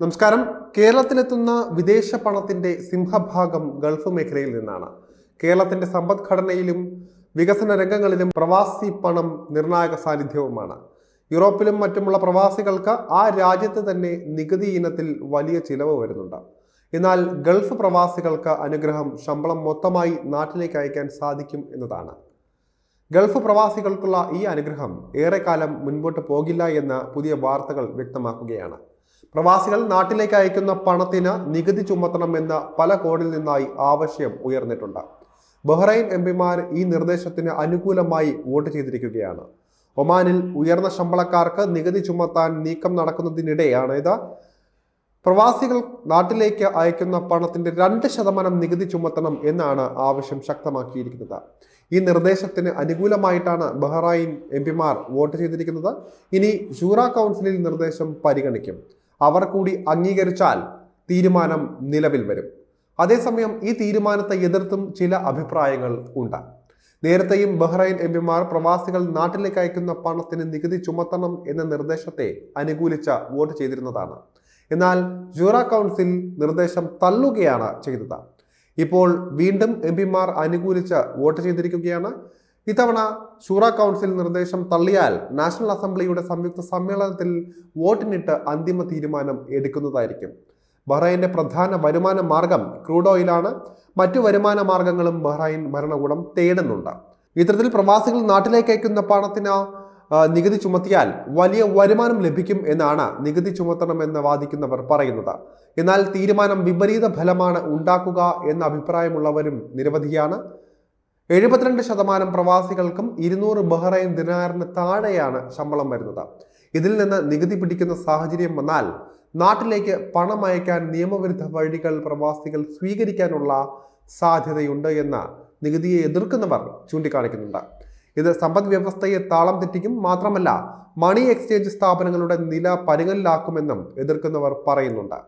നമസ്കാരം. കേരളത്തിലെത്തുന്ന വിദേശ പണത്തിന്റെ സിംഹഭാഗം ഗൾഫ് മേഖലയിൽ നിന്നാണ്. കേരളത്തിന്റെ സമ്പദ്ഘടനയിലും വികസന രംഗങ്ങളിലും പ്രവാസി പണം നിർണായക സാന്നിധ്യവുമാണ്. യൂറോപ്പിലും മറ്റുമുള്ള പ്രവാസികൾക്ക് ആ രാജ്യത്ത് തന്നെ നികുതി ഇനത്തിൽ വലിയ ചിലവ് വരുന്നുണ്ട്. എന്നാൽ ഗൾഫ് പ്രവാസികൾക്ക് അനുഗ്രഹം ശമ്പളം മൊത്തമായി നാട്ടിലേക്ക് അയക്കാൻ സാധിക്കും എന്നതാണ്. ഗൾഫ് പ്രവാസികൾക്കുള്ള ഈ അനുഗ്രഹം ഏറെക്കാലം മുൻപോട്ട് പോകില്ല എന്ന പുതിയ വാർത്തകൾ വ്യക്തമാക്കുകയാണ്. പ്രവാസികൾ നാട്ടിലേക്ക് അയക്കുന്ന പണത്തിന് നികുതി ചുമത്തണമെന്ന് പല കോണിൽ നിന്നായി ആവശ്യം ഉയർന്നിട്ടുണ്ട്. ബഹ്റൈൻ എം പിമാർ ഈ നിർദ്ദേശത്തിന് അനുകൂലമായി വോട്ട് ചെയ്തിരിക്കുകയാണ്. ഒമാനിൽ ഉയർന്ന ശമ്പളക്കാർക്ക് നികുതി ചുമത്താൻ നീക്കം നടക്കുന്നതിനിടെയാണ് ഇത് പ്രവാസികൾ നാട്ടിലേക്ക് അയക്കുന്ന പണത്തിന്റെ രണ്ട് ശതമാനം നികുതി ചുമത്തണം എന്നാണ് ആവശ്യം ശക്തമാക്കിയിരിക്കുന്നത്. ഈ നിർദ്ദേശത്തിന് അനുകൂലമായിട്ടാണ് ബഹ്റൈൻ എം പിമാർ വോട്ട് ചെയ്തിരിക്കുന്നത്. ഇനി ഷൂറ കൗൺസിലിൽ നിർദ്ദേശം പരിഗണിക്കും. അവർ കൂടി അംഗീകരിച്ചാൽ തീരുമാനം നിലവിൽ വരും. അതേസമയം ഈ തീരുമാനത്തെ എതിർത്തും ചില അഭിപ്രായങ്ങൾ ഉണ്ട്. നേരത്തെയും ബഹ്റൈൻ എം പിമാർ പ്രവാസികൾ നാട്ടിലേക്ക് അയക്കുന്ന പണത്തിന് നികുതി ചുമത്തണം എന്ന നിർദ്ദേശത്തെ അനുകൂലിച്ച വോട്ട് ചെയ്തിരുന്നതാണ്. എന്നാൽ ജൂറ കൗൺസിൽ നിർദ്ദേശം തള്ളുകയാണ് ചെയ്തത്. ഇപ്പോൾ വീണ്ടും എം പിമാർ അനുകൂലിച്ച് വോട്ട് ചെയ്തിരിക്കുകയാണ്. ഇത്തവണ ഷൂറ കൗൺസിൽ നിർദ്ദേശം തള്ളിയാൽ നാഷണൽ അസംബ്ലിയുടെ സംയുക്ത സമ്മേളനത്തിൽ വോട്ടിനിട്ട് അന്തിമ തീരുമാനം എടുക്കുന്നതായിരിക്കും. ബഹ്റൈന്റെ പ്രധാന വരുമാന മാർഗം ക്രൂഡ് ഓയിലാണ്. മറ്റു വരുമാന മാർഗങ്ങളും ബഹ്റൈൻ ഭരണകൂടം തേടുന്നുണ്ട്. ഇത്തരത്തിൽ പ്രവാസികൾ നാട്ടിലേക്ക് അയക്കുന്ന പണത്തിന് നികുതി ചുമത്തിയാൽ വലിയ വരുമാനം ലഭിക്കും എന്നാണ് നികുതി ചുമത്തണമെന്ന് വാദിക്കുന്നവർ പറയുന്നത്. എന്നാൽ തീരുമാനം വിപരീത ഫലമാണ് ഉണ്ടാക്കുക എന്ന അഭിപ്രായമുള്ളവരും നിരവധിയാണ്. എഴുപത്തിരണ്ട് ശതമാനം പ്രവാസികൾക്കും ഇരുന്നൂറ് ബഹ്റൈൻ ദിനാറിന് താഴെയാണ് ശമ്പളം വരുന്നത്. ഇതിൽ നിന്ന് നികുതി പിടിക്കുന്ന സാഹചര്യം വന്നാൽ നാട്ടിലേക്ക് പണം അയക്കാൻ നിയമവിരുദ്ധ വഴികൾ പ്രവാസികൾ സ്വീകരിക്കാനുള്ള സാധ്യതയുണ്ട് എന്ന് നികുതിയെ എതിർക്കുന്നവർ ചൂണ്ടിക്കാണിക്കുന്നുണ്ട്. ഇത് സമ്പദ് വ്യവസ്ഥയെ താളം തെറ്റിക്കും മാത്രമല്ല മണി എക്സ്ചേഞ്ച് സ്ഥാപനങ്ങളുടെ നില പരുങ്ങലിലാക്കുമെന്നും എതിർക്കുന്നവർ പറയുന്നുണ്ട്.